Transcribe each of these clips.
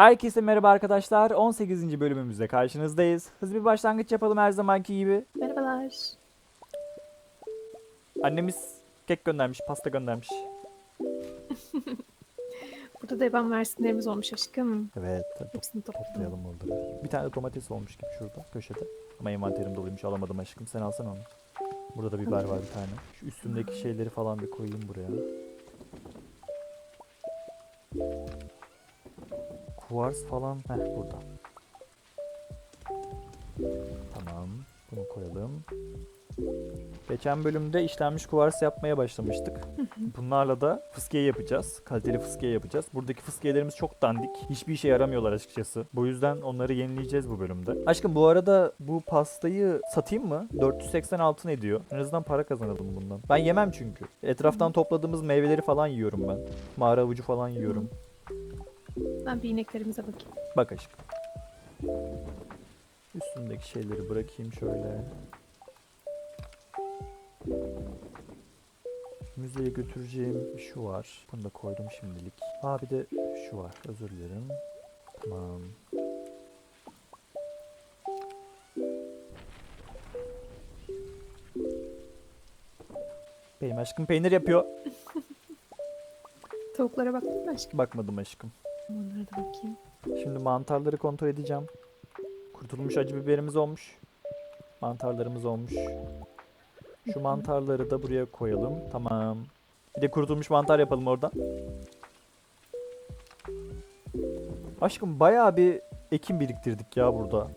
Herkese merhaba arkadaşlar. 18. bölümümüzde karşınızdayız. Hızlı bir başlangıç yapalım her zamanki gibi. Merhabalar. Annemiz kek göndermiş, pasta göndermiş. Burada da eban versinlerimiz olmuş aşkım. Evet, Hepsini topladım. toplayalım orada. Bir tane domates olmuş gibi şurada, köşede. Ama envanterim doluymuş, alamadım aşkım. Sen alsana onu. Burada da biber var bir tane. Şu üstümdeki şeyleri falan bir koyayım buraya. Kuvars falan. Heh burada. Tamam. Bunu koyalım. Geçen bölümde işlenmiş kuvars yapmaya başlamıştık. Bunlarla da fıskiye yapacağız. Kaliteli fıskiye yapacağız. Buradaki fıskiyelerimiz çok dandik. Hiçbir işe yaramıyorlar açıkçası. Bu yüzden onları yenileyeceğiz bu bölümde. Aşkım bu arada bu pastayı satayım mı? 480 altın ediyor. En azından para kazanalım bundan. Ben yemem çünkü. Etraftan topladığımız meyveleri falan yiyorum ben. Mağara avucu falan yiyorum. Ben bir ineklerimize bakayım. Bak aşkım. Üstündeki şeyleri bırakayım şöyle. Müzeye götüreceğim şu var. Bunu da koydum şimdilik. Aa bir de şu var. Özür dilerim. Tamam. Benim aşkım peynir yapıyor. Tavuklara baktın mı aşkım? Bakmadım aşkım. Onlara da bakayım. Şimdi mantarları kontrol edeceğim. Kurutulmuş acı biberimiz olmuş. Mantarlarımız olmuş. Şu mantarları da buraya koyalım. Tamam. Bir de kurutulmuş mantar yapalım oradan. Aşkım bayağı bir ekim biriktirdik ya burada.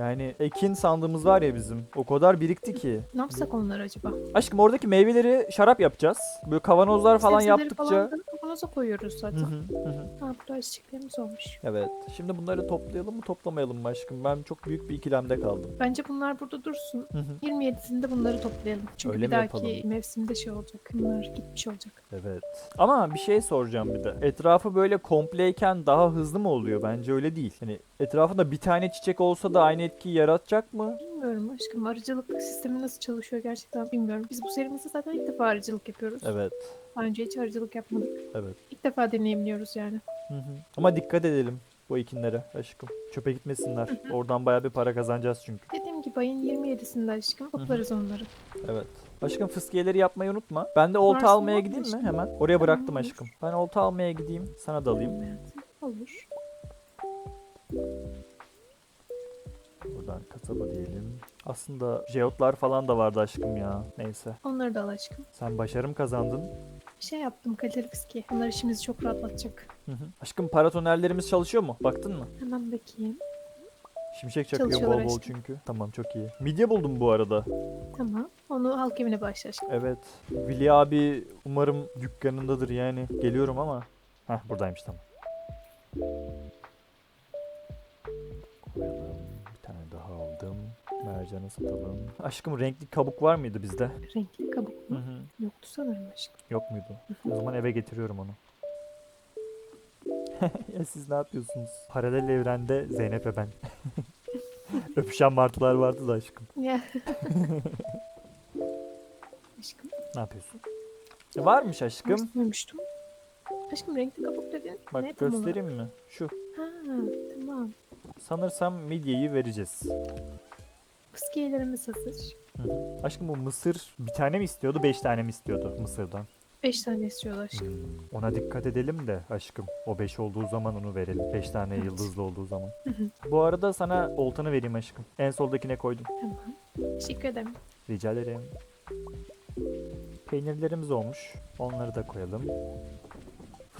Yani ekin sandığımız var ya bizim. O kadar birikti ki. Ne yapsak onları acaba? Aşkım oradaki meyveleri şarap yapacağız. Böyle kavanozlar falan Sebzeleri yaptıkça. falan da kavanoza koyuyoruz zaten. hı, hı hı. Ha olmuş. Evet. Şimdi bunları toplayalım mı toplamayalım mı aşkım? Ben çok büyük bir ikilemde kaldım. Bence bunlar burada dursun. Hı hı. 27'sinde bunları toplayalım. Çünkü Öyle bir mi dahaki yapalım? mevsimde şey olacak. Bunlar gitmiş olacak. Evet. Ama bir şey soracağım bir de. Etrafı böyle kompleyken daha hızlı mı oluyor? Bence öyle değil. Hani etrafında bir tane çiçek olsa da aynı etkiyi yaratacak mı? Bilmiyorum aşkım. Arıcılık sistemi nasıl çalışıyor gerçekten bilmiyorum. Biz bu serimizde zaten ilk defa arıcılık yapıyoruz. Evet. Daha önce hiç arıcılık yapmadık. Evet. İlk defa deneyimliyoruz yani. Hı hı. Ama dikkat edelim bu ekinlere aşkım. Çöpe gitmesinler. Oradan bayağı bir para kazanacağız çünkü. Dediğim gibi ayın 27'sinde aşkım toplarız onları. Evet. Aşkım fıskiyeleri yapmayı unutma. Ben de olta Varsın almaya gideyim mi aşkım. hemen? Oraya bıraktım aşkım. Ben olta almaya gideyim. Sana da alayım. Hayatım. Buradan kasaba diyelim. Aslında jeotlar falan da vardı aşkım ya. Neyse. Onları da al aşkım. Sen başarım kazandın. Bir şey yaptım kaliteli fiski. Onlar işimizi çok rahatlatacak. Hı hı. Aşkım paratonerlerimiz çalışıyor mu? Baktın mı? Hemen bakayım. Şimşek çakıyor bol Çalışıyorlar bol aşkım. çünkü. Tamam çok iyi. Midye buldum bu arada. Tamam. Onu halk evine başla aşkım. Evet. Vili abi umarım dükkanındadır yani. Geliyorum ama. Heh buradaymış tamam. Mercanı satalım. Aşkım renkli kabuk var mıydı bizde? Renkli kabuk Hı mu? hı. Yoktu sanırım aşkım. Yok muydu? O zaman eve getiriyorum onu. ya siz ne yapıyorsunuz? Paralel evrende Zeynep ve ben. Öpüşen martılar vardı da aşkım. Ya. aşkım. Ne yapıyorsun? E, varmış aşkım. Duymuştum? Aşkım renkli kabuk dedin. Bak ne göstereyim mi? Şu. Ha tamam. Sanırsam midyeyi vereceğiz. Fıskiyelerimiz hazır. Hı hı. Aşkım bu mısır bir tane mi istiyordu, beş tane mi istiyordu mısırdan? 5 tane istiyorlar aşkım. Hmm, Ona dikkat edelim de aşkım. O beş olduğu zaman onu verelim. Beş tane Evet. yıldızlı olduğu zaman. Hı hı. Bu arada sana oltanı vereyim aşkım. En soldakine koydum. Tamam. Teşekkür ederim. Rica ederim. Peynirlerimiz olmuş. Onları da koyalım.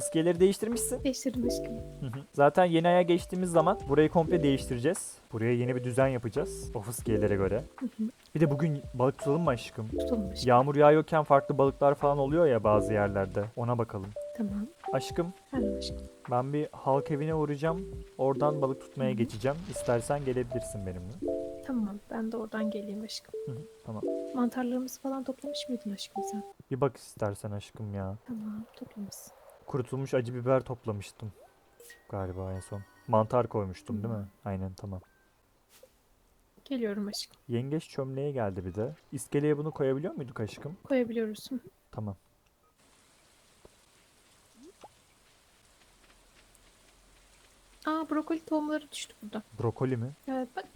Fıskiyeleri değiştirmişsin. Değiştirdim aşkım. Hı hı. Zaten yeni aya geçtiğimiz zaman burayı komple değiştireceğiz. Buraya yeni bir düzen yapacağız. O fıskiyelere göre. Hı hı. Bir de bugün balık tutalım mı aşkım? Tutalım aşkım. Yağmur yağıyorken farklı balıklar falan oluyor ya bazı yerlerde. Ona bakalım. Tamam. Aşkım Hemen aşkım. ben bir halk evine uğrayacağım. Oradan balık tutmaya hı. geçeceğim. İstersen gelebilirsin benimle. Tamam. Ben de oradan geleyim aşkım. Hı hı, tamam. Mantarlarımızı falan toplamış mıydın aşkım sen? Bir bak istersen aşkım ya. Tamam. Toplamışsın kurutulmuş acı biber toplamıştım galiba en son. Mantar koymuştum değil mi? Hmm. Aynen tamam. Geliyorum aşkım. Yengeç çömleğe geldi bir de. İskeleye bunu koyabiliyor muyduk aşkım? Koyabiliyoruz. Tamam. Aa brokoli tohumları düştü burada. Brokoli mi? Evet bak.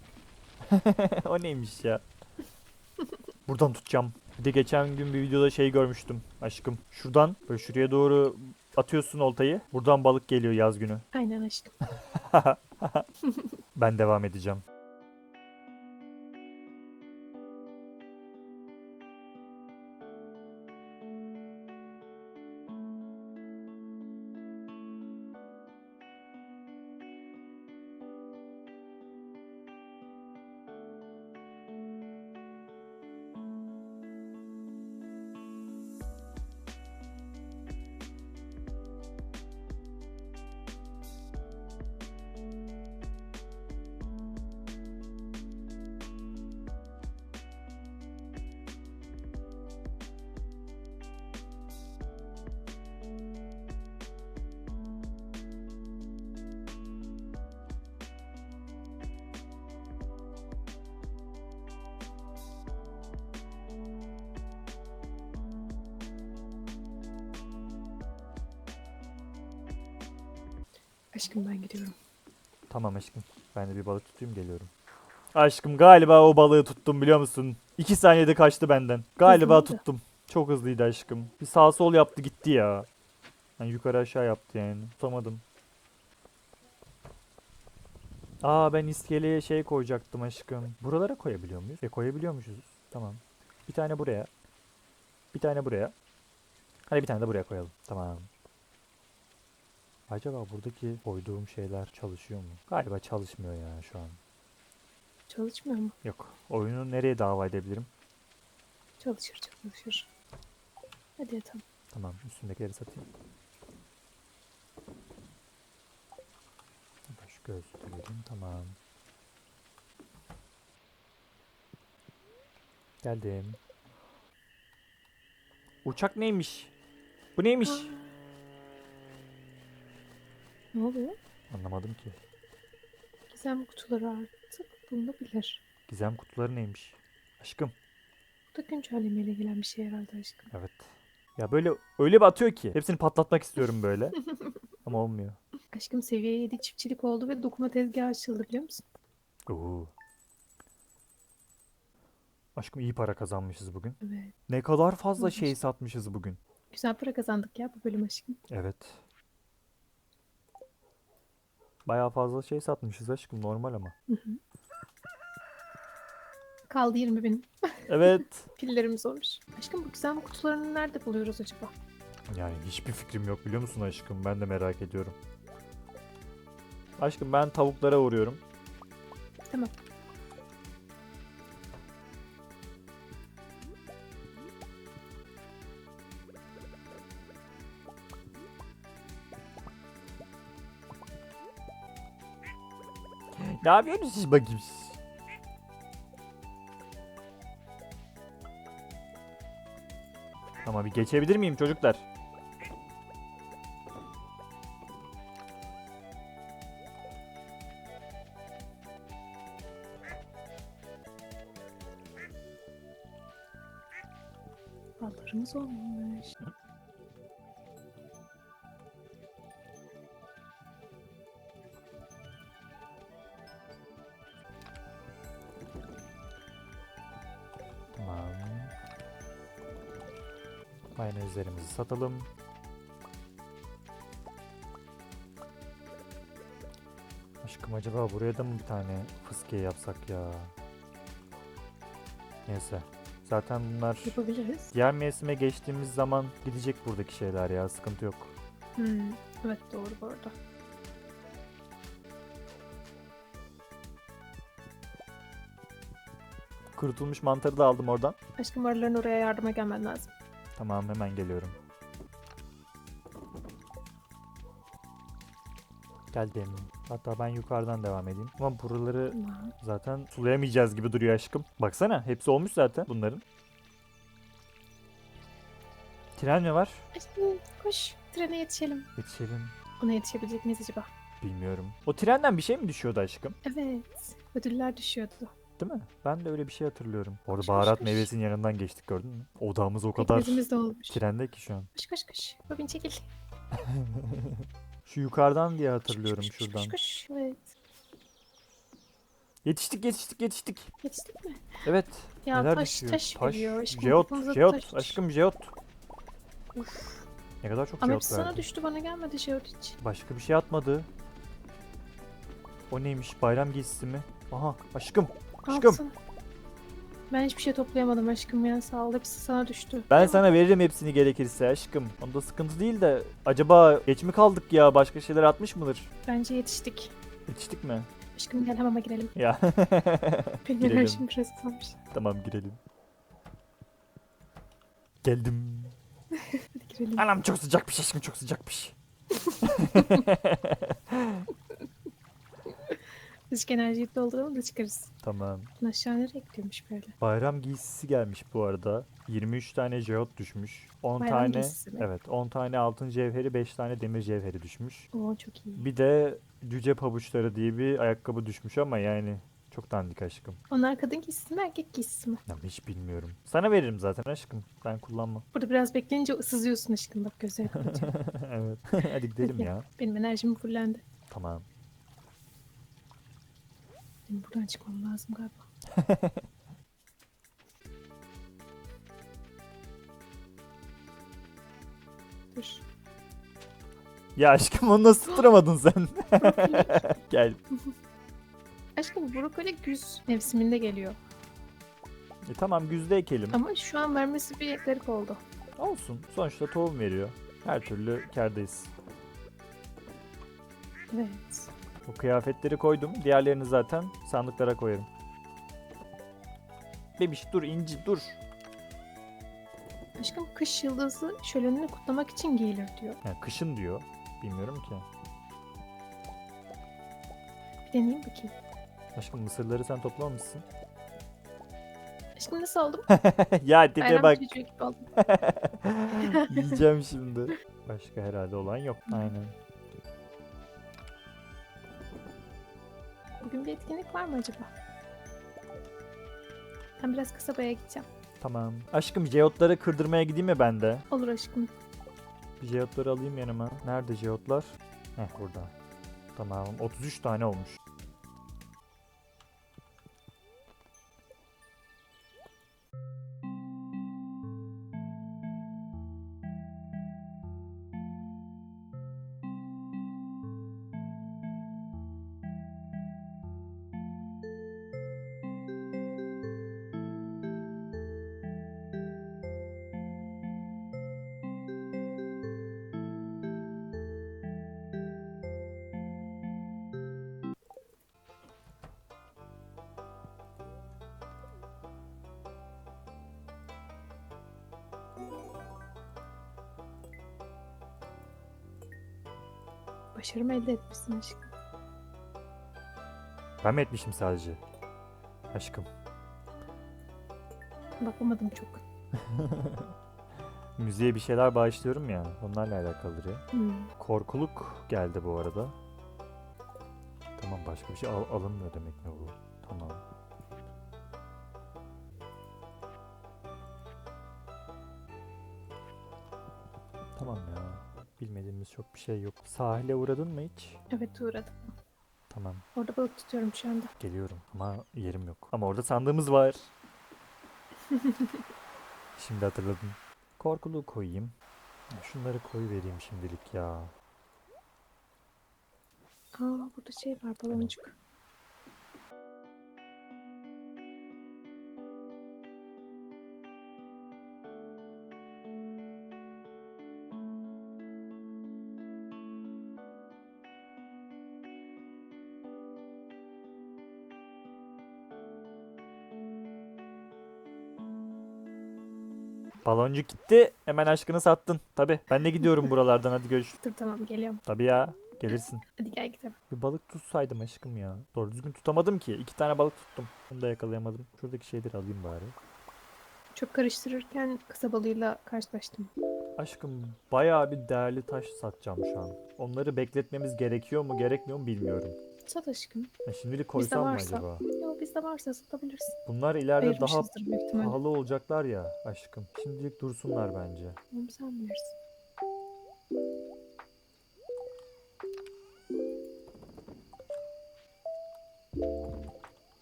o neymiş ya? Buradan tutacağım. Bir de geçen gün bir videoda şey görmüştüm aşkım. Şuradan böyle şuraya doğru atıyorsun oltayı. Buradan balık geliyor yaz günü. Aynen aşkım. Ben devam edeceğim. Aşkım ben gidiyorum. Tamam aşkım. Ben de bir balık tutayım geliyorum. Aşkım galiba o balığı tuttum biliyor musun? İki saniyede kaçtı benden. Galiba Hızlıydı. tuttum. Çok hızlıydı aşkım. Bir sağ sol yaptı gitti ya. Yani yukarı aşağı yaptı yani. Tutamadım. Aa ben iskeleye şey koyacaktım aşkım. Buralara koyabiliyor muyuz? E koyabiliyormuşuz. Tamam. Bir tane buraya. Bir tane buraya. Hadi bir tane de buraya koyalım. Tamam. Acaba buradaki koyduğum şeyler çalışıyor mu? Galiba çalışmıyor ya şu an. Çalışmıyor mu? Yok. Oyunu nereye dava edebilirim? Çalışır çalışır. Hadi yatalım. Tamam. Üstündekileri satayım. Şu gözlüğü vereyim. Tamam. Geldim. Uçak neymiş? Bu neymiş? Ne oluyor? Anlamadım ki. Gizem kutuları artık bulunabilir. Gizem kutuları neymiş? Aşkım. Bu da güncellemeyle gelen bir şey herhalde aşkım. Evet. Ya böyle öyle bir atıyor ki. Hepsini patlatmak istiyorum böyle. Ama olmuyor. Aşkım seviye 7 çiftçilik oldu ve dokuma tezgahı açıldı biliyor musun? Oo. Aşkım iyi para kazanmışız bugün. Evet. Ne kadar fazla şey satmışız bugün. Güzel para kazandık ya bu bölüm aşkım. Evet. Bayağı fazla şey satmışız aşkım normal ama. Kaldı 20 bin. Evet. Pillerimiz olmuş. Aşkım bu gizem kutularını nerede buluyoruz acaba? Yani hiçbir fikrim yok biliyor musun aşkım? Ben de merak ediyorum. Aşkım ben tavuklara uğruyorum. Tamam. Ne yapıyorsunuz siz bakayım siz? Ama bir geçebilir miyim çocuklar? Mayonezlerimizi satalım. Aşkım acaba buraya da mı bir tane fıskiye yapsak ya? Neyse. Zaten bunlar Yapabiliriz. diğer mevsime geçtiğimiz zaman gidecek buradaki şeyler ya. Sıkıntı yok. Hmm, evet doğru bu arada. Kurutulmuş mantarı da aldım oradan. Aşkım arıların oraya yardıma gelmen lazım. Tamam hemen geliyorum. Geldim. Hatta ben yukarıdan devam edeyim. Ama buraları zaten sulayamayacağız gibi duruyor aşkım. Baksana hepsi olmuş zaten bunların. Tren mi var? Aşkım koş trene yetişelim. Yetişelim. Ona yetişebilecek miyiz acaba? Bilmiyorum. O trenden bir şey mi düşüyordu aşkım? Evet. Ödüller düşüyordu. Değil mi? Ben de öyle bir şey hatırlıyorum. Orada koş, baharat koş. meyvesinin yanından geçtik gördün mü? Odağımız o kadar de olmuş. trende ki şu an. Koş koş koş. Babin çekil. Şu yukarıdan diye hatırlıyorum Kış, kış, kış, şuradan. kış. Evet. Yetiştik yetiştik yetiştik. Yetiştik mi? Evet. Ya Neler taş düşüyor? taş veriyor. Aşkım, jeot, jeot. taş- Aşkım jeot. Uf. Ne kadar çok Ama jeot hepsi sana verdi. düştü bana gelmedi jeot hiç. Başka bir şey atmadı. O neymiş? Bayram giysisi mi? Aha aşkım. Aşkım. Ben hiçbir şey toplayamadım aşkım ya sağ ol. Hepsi sana düştü. Ben sana veririm hepsini gerekirse aşkım. Onda sıkıntı değil de acaba geç mi kaldık ya? Başka şeyler atmış mıdır? Bence yetiştik. Yetiştik mi? Aşkım gel hamama girelim. Ya. Benim enerjim biraz azalmış. tamam girelim. Geldim. Hadi girelim. Anam çok sıcakmış aşkım çok sıcakmış. Azıcık enerjiyi dolduralım da çıkarız. Tamam. Bunun aşağı nereye gidiyormuş böyle? Bayram giysisi gelmiş bu arada. 23 tane jeot düşmüş. 10 Bayram tane giysisi mi? evet 10 tane altın cevheri, 5 tane demir cevheri düşmüş. Oo çok iyi. Bir de cüce pabuçları diye bir ayakkabı düşmüş ama yani çok dandik aşkım. Onlar kadın giysisi mi erkek giysisi mi? Ya hiç bilmiyorum. Sana veririm zaten aşkım. Ben kullanmam. Burada biraz bekleyince sızıyorsun aşkım bak kaçıyor. evet. Hadi gidelim ya. Benim enerjim fullendi. Tamam. Benim buradan çıkmam lazım galiba. Dur. Ya aşkım onu nasıl tutturamadın sen? Gel. Aşkım brokoli güz mevsiminde geliyor. E, tamam güzde ekelim. Ama şu an vermesi bir garip oldu. Olsun. Sonuçta tohum veriyor. Her türlü kârdayız. Evet. Bu kıyafetleri koydum. Diğerlerini zaten sandıklara koyarım. Bebiş dur inci dur. Aşkım kış yıldızı şölenini kutlamak için giyilir diyor. Yani kışın diyor. Bilmiyorum ki. Bir deneyeyim bakayım. Aşkım mısırları sen toplamamışsın. Aşkım nasıl oldum? ya tipe Bayram bak. çocuğu gibi oldum. Yiyeceğim şimdi. Başka herhalde olan yok. Aynen. Bugün bir etkinlik var mı acaba? Ben biraz kasabaya gideceğim. Tamam. Aşkım jeotları kırdırmaya gideyim mi ben de? Olur aşkım. Bir jeotları alayım yanıma. Nerede jeotlar? Heh burada. Tamam. 33 tane olmuş. Başarımı elde etmişsin aşkım. Ben mi etmişim sadece? Aşkım. Bakamadım çok. Müziğe bir şeyler bağışlıyorum ya. Onlarla alakalıdır ya. Hmm. Korkuluk geldi bu arada. Tamam başka bir şey al- alınmıyor demek mi bu? Şey yok. Sahile uğradın mı hiç? Evet uğradım. Tamam. Orada balık tutuyorum şu anda. Geliyorum ama yerim yok. Ama orada sandığımız var. Şimdi hatırladım. Korkuluğu koyayım. Şunları koy vereyim şimdilik ya. Aa burada şey var baloncuk. Baloncuk gitti. Hemen aşkını sattın. Tabi. Ben de gidiyorum buralardan. Hadi görüşürüz. Dur tamam geliyorum. Tabi ya. Gelirsin. Hadi gel gidelim. Bir balık tutsaydım aşkım ya. Doğru düzgün tutamadım ki. İki tane balık tuttum. Onu da yakalayamadım. Şuradaki şeyleri alayım bari. Çok karıştırırken kısa balığıyla karşılaştım. Aşkım bayağı bir değerli taş satacağım şu an. Onları bekletmemiz gerekiyor mu gerekmiyor mu bilmiyorum. Sat aşkım. E şimdilik koysam mı varsa. acaba? Yok bizde varsa satabilirsin. Bunlar ileride daha pahalı olacaklar ya aşkım. Şimdilik dursunlar bence. Tamam sen bilirsin.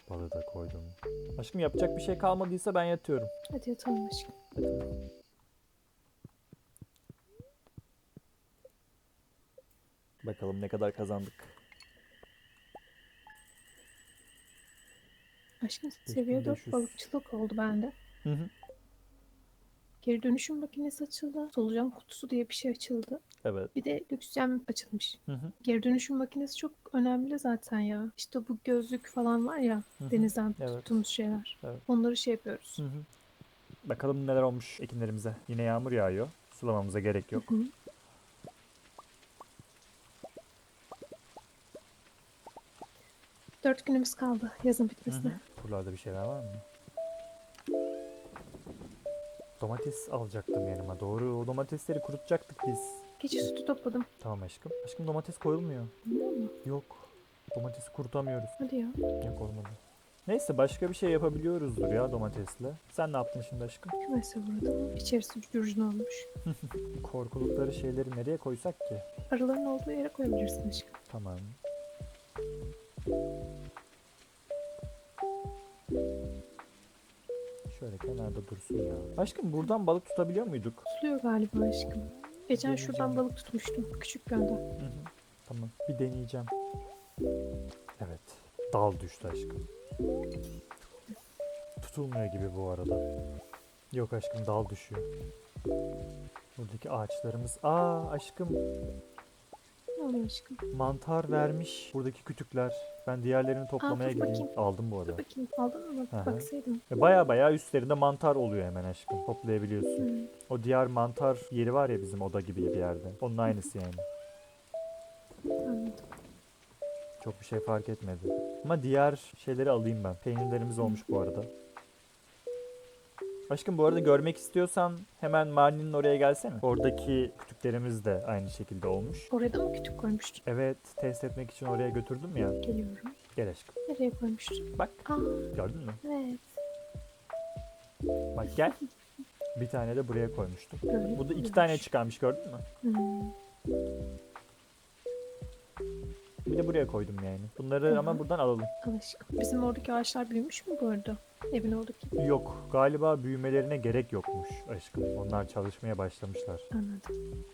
Balı da koydum. Aşkım yapacak bir şey kalmadıysa ben yatıyorum. Hadi yatalım aşkım. Bakalım ne kadar kazandık. Aşkım seviye 4 5500. balıkçılık oldu bende. Hı hı. Geri dönüşüm makinesi açıldı. Solucan kutusu diye bir şey açıldı. Evet. Bir de lüks cam açılmış. Hı hı. Geri dönüşüm makinesi çok önemli zaten ya. İşte bu gözlük falan var ya Hı hı. denizden Evet. tuttuğumuz şeyler. Evet. Onları şey yapıyoruz. Hı hı. Bakalım neler olmuş ekinlerimize. Yine yağmur yağıyor. Sulamamıza gerek yok. Hı hı. Dört günümüz kaldı yazın Hı bitmesine. hı. Buralarda bir şeyler var mı? Domates alacaktım yanıma. Doğru. O domatesleri kurutacaktık biz. Keçi sütü topladım. Tamam aşkım. Aşkım domates koyulmuyor. Biliyor musun? Yok. Domatesi kurutamıyoruz. Hadi ya. Yok olmadı. Neyse başka bir şey yapabiliyoruzdur ya domatesle. Sen ne yaptın şimdi aşkım? Kümese vurdum. İçerisi cürcün olmuş. Korkulukları şeyleri nereye koysak ki? Arıların olduğu yere koyabilirsin aşkım. Tamam. Şöyle kenarda dursun ya. Aşkım buradan balık tutabiliyor muyduk? Tutuluyor galiba aşkım. Geçen şuradan balık tutmuştum. Küçük gölden. Hı hı. Tamam. Bir deneyeceğim. Evet. Dal düştü aşkım. Tutulmuyor gibi bu arada. Yok aşkım dal düşüyor. Buradaki ağaçlarımız. Aa aşkım Ne oluyor aşkım? mantar vermiş buradaki kütükler. Ben diğerlerini toplamaya dur gideyim. bakayım. Aldım bu Dur arada. bakayım. Aldın mı? Hı. Baksaydım. Baya baya üstlerinde mantar oluyor hemen aşkım. Toplayabiliyorsun. Hı. O diğer mantar yeri var ya bizim oda gibi bir yerde. Onun aynısı yani. Anladım. Çok bir şey fark etmedi. Ama diğer şeyleri alayım ben. Peynirlerimiz olmuş bu arada. Aşkım bu arada görmek istiyorsan hemen Marni'nin oraya gelsene. Oradaki kütüklerimiz de aynı şekilde olmuş. Oraya da mı kütük koymuştun? Evet test etmek için oraya götürdüm ya. Geliyorum. Gel aşkım. Nereye koymuştun? Bak Aa gördün mü? evet. Bak gel. Bir tane de buraya koymuştum. Böyle Bu da iki tane çıkarmış gördün mü? Hmm. Bir de buraya koydum yani. Bunları Hı hı. ama buradan alalım. Al aşkım. Bizim oradaki ağaçlar büyümüş mü bu arada? Evin oradaki. Yok galiba büyümelerine gerek yokmuş aşkım. Onlar çalışmaya başlamışlar. Anladım.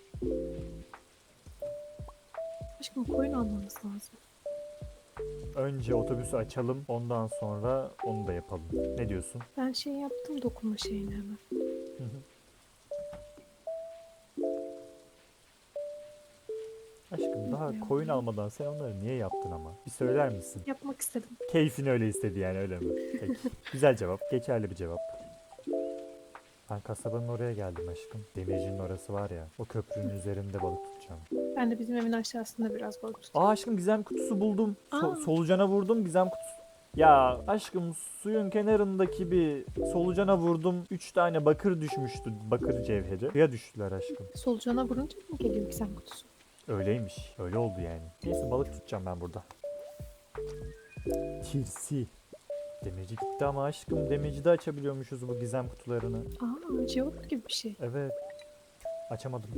Aşkım koyun almamız lazım. Önce otobüsü açalım ondan sonra onu da yapalım. Ne diyorsun? Ben şey yaptım dokunma şeyini hemen. Hı hı. Aşkım daha koyun almadan sen onları niye yaptın ama? Bir söyler misin? Yapmak istedim. Keyfin öyle istedi yani öyle mi? Peki. Güzel cevap. Geçerli bir cevap. Ben kasabanın oraya geldim aşkım. Demircinin orası var ya. O köprünün üzerinde balık tutacağım. Ben de bizim evin aşağısında biraz balık tuttum. Aa aşkım gizem kutusu buldum. So- Aa. solucana vurdum gizem kutusu. Ya aşkım suyun kenarındaki bir solucana vurdum. Üç tane bakır düşmüştü. Bakır cevheri. Ya düştüler aşkım. Solucana vurunca mı geliyor gizem kutusu? Öyleymiş. Öyle oldu yani. Neyse balık tutacağım ben burada. Tirsi. Demirci gitti ama aşkım demirci açabiliyormuşuz bu gizem kutularını. Aa cevap gibi bir şey. Evet. Açamadım.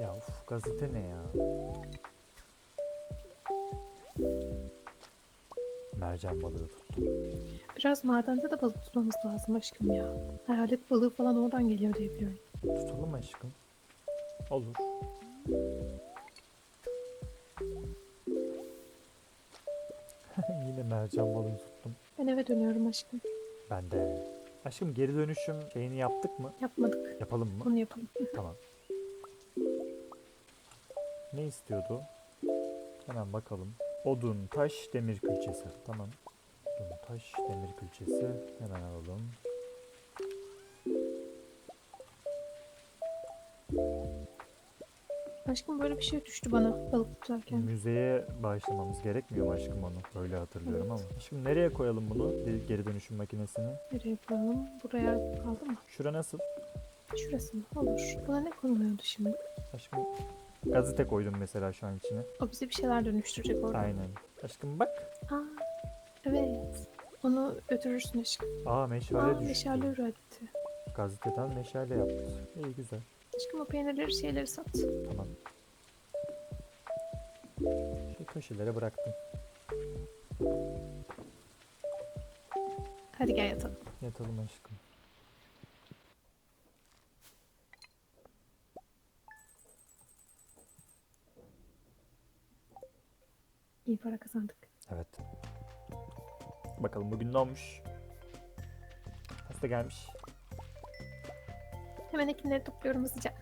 Ya uf gazete ne ya? Mercan balığı tuttum. Biraz madende de balık tutmamız lazım aşkım ya. Hayalet balığı falan oradan geliyor diye biliyorum. Tutalım aşkım. Olur. Yine mercan balığı tuttum. Ben eve dönüyorum aşkım. Ben de. Aşkım geri dönüşüm şeyini yaptık mı? Yapmadık. Yapalım mı? Bunu yapalım. Tamam. Ne istiyordu? Hemen bakalım. Odun, taş, demir külçesi. Tamam. Odun, taş, demir külçesi. Hemen alalım. Aşkım böyle bir şey düştü bana balık tutarken. Müzeye bağışlamamız gerekmiyor mu aşkım onu? Öyle hatırlıyorum ama. Şimdi nereye koyalım bunu? Geri- Geri dönüşüm makinesini. Nereye koyalım? Buraya kaldı mı? Şura nasıl? Şurası mı? Olur. Buna ne konuluyordu şimdi? Aşkım gazete koydum mesela şu an içine. O bize bir şeyler dönüştürecek orada. Aynen. Aşkım bak. Aa, evet. Onu götürürsün aşkım. Aa meşale Aa, düştü. meşale üretti. Gazeteden meşale yaptı. İyi güzel. Aşkım o peynirleri şeyleri sat. Tamam. Şu köşelere bıraktım. Hadi gel yatalım. Yatalım aşkım. İyi para kazandık. Evet. Bakalım bugün ne olmuş? Hasta gelmiş. Hemen ekinleri topluyorum hızlıca.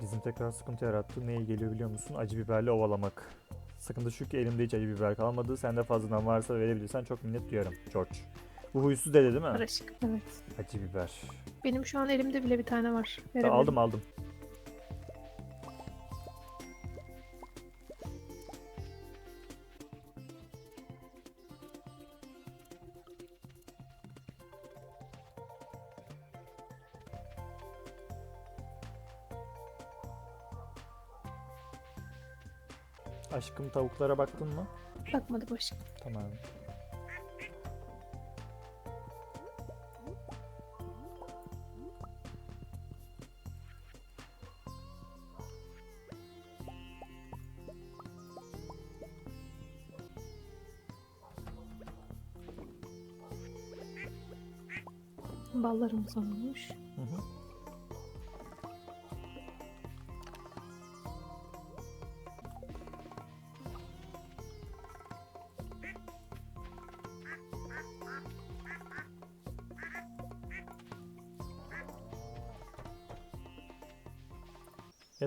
Bizim tekrar sıkıntı yarattı. Neye geliyor biliyor musun? Acı biberle ovalamak. Sıkıntı şu ki elimde hiç acı biber kalmadı. Sende fazladan varsa verebilirsen çok minnet duyarım. George. Bu huysuz dede değil mi? Paraşık. Evet. Acı biber. Benim şu an elimde bile bir tane var. Verebilirim. aldım aldım. Tavuklara baktın mı? Bakmadı başım. Tamam. Ballarımız olmuş.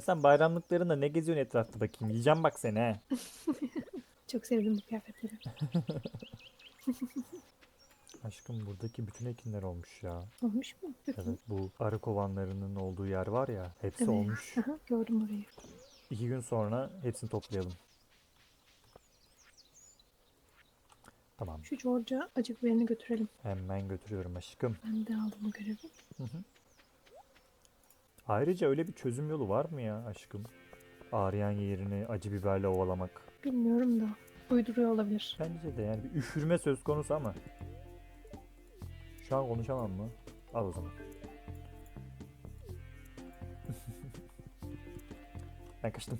Sen bayramlıklarında ne geziyorsun etrafta bakayım? Yiyeceğim bak seni he. Çok sevdim bu kıyafetleri. Aşkım buradaki bütün ekinler olmuş ya. Olmuş mu? Evet bu arı kovanlarının olduğu yer var ya. Hepsi Evet. olmuş. Aha, gördüm orayı. İki gün sonra hepsini toplayalım. Tamam. Şu George'a acı biberini götürelim. Hemen götürüyorum aşkım. Ben de aldım o görevi. Hı hı. Ayrıca öyle bir çözüm yolu var mı ya aşkım? Ağrıyan yerini acı biberle ovalamak. Bilmiyorum da. Uyduruyor olabilir. Bence de yani bir üşürme söz konusu ama. Şu an konuşamam mı? Al o zaman. ben kaçtım.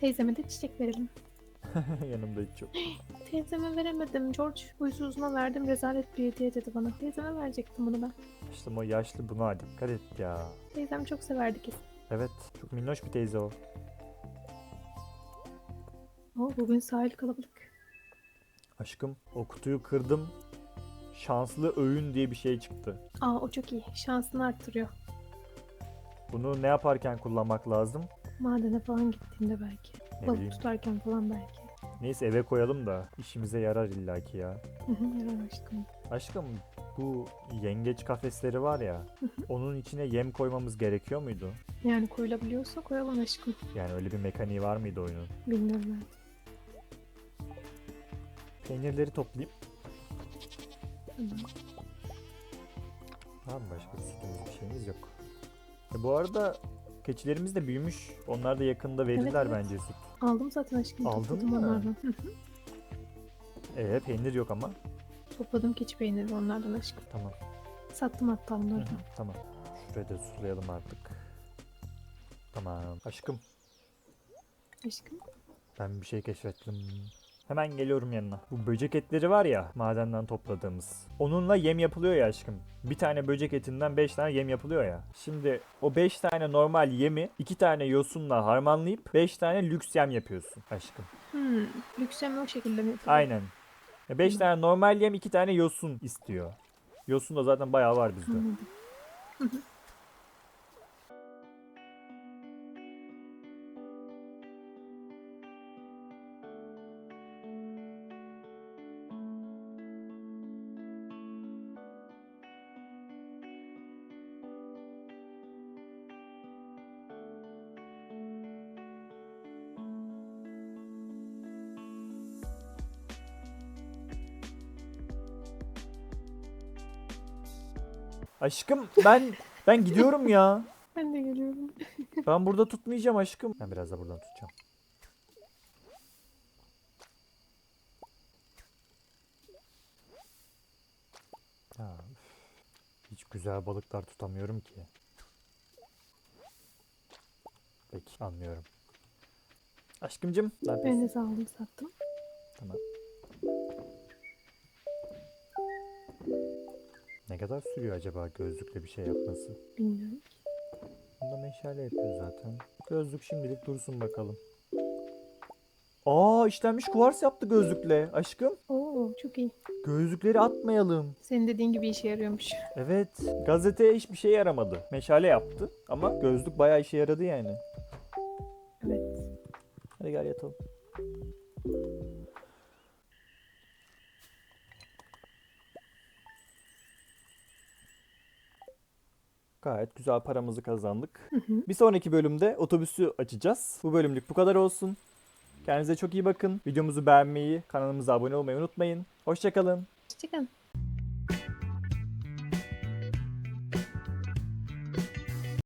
Teyzeme de çiçek verelim. Yanımda hiç yok. Teyzeme veremedim. George huysuzuna verdim. Rezalet bir hediye dedi bana. Teyzeme verecektim bunu ben. İşte o yaşlı buna dikkat et ya. Teyzem çok severdi kesin. Evet çok minnoş bir teyze o. Oo, bugün sahil kalabalık. Aşkım o kutuyu kırdım. Şanslı öğün diye bir şey çıktı. Aa o çok iyi. Şansını arttırıyor. Bunu ne yaparken kullanmak lazım? Madene falan gittiğinde belki. Ne Balık bileyim. tutarken falan belki. Neyse eve koyalım da işimize yarar illaki ya. Hı hı, Yarar aşkım. Aşkım bu yengeç kafesleri var ya. onun içine yem koymamız gerekiyor muydu? Yani koyulabiliyorsa koyalım aşkım. Yani öyle bir mekaniği var mıydı oyunun? Bilmiyorum ben. Peynirleri toplayayım. Tamam. Var mı başka sütümüz bir şeyimiz yok. E bu arada keçilerimiz de büyümüş. Onlar da yakında verirler evet. bence süt. Aldım zaten aşkım. Aldın topladım mı? onlardan. Ee peynir yok ama. Topladım keçi peyniri onlardan aşkım. Tamam. Sattım hatta onları da. tamam. Şurayı da sulayalım artık. Tamam. Aşkım Aşkım. ben bir şey keşfettim. Hemen geliyorum yanına. Bu böcek etleri var ya madenden topladığımız. Onunla yem yapılıyor ya aşkım. Bir tane böcek etinden 5 tane yem yapılıyor ya. Şimdi o 5 tane normal yemi 2 tane yosunla harmanlayıp 5 tane lüks yem yapıyorsun aşkım. Hmm. Lüksem o şekilde mi yapalım? Aynen. 5 tane normal yem 2 tane yosun istiyor. Yosun da zaten bayağı var bizde. Aşkım ben ben gidiyorum ya. Ben de geliyorum. Ben burada tutmayacağım aşkım. Ben biraz da buradan tutacağım. Üf. hiç güzel balıklar tutamıyorum ki. Peki anlıyorum. Aşkımcım. Ben de sağ olun sattım. Kadar sürüyor acaba gözlükle bir şey yapması? Bilmiyorum. Bunda meşale yapıyor zaten. Gözlük şimdilik dursun bakalım. Aa işlenmiş kuvars yaptı gözlükle aşkım. Oo çok iyi. Gözlükleri atmayalım. Senin dediğin gibi işe yarıyormuş. Evet gazeteye hiçbir şey yaramadı. Meşale yaptı ama gözlük bayağı işe yaradı yani. Evet. Hadi gel yatalım. Gayet güzel paramızı kazandık. Hı hı. Bir sonraki bölümde otobüsü açacağız. Bu bölümlük bu kadar olsun. Kendinize çok iyi bakın. Videomuzu beğenmeyi, kanalımıza abone olmayı unutmayın. Hoşçakalın. Hoşçakalın.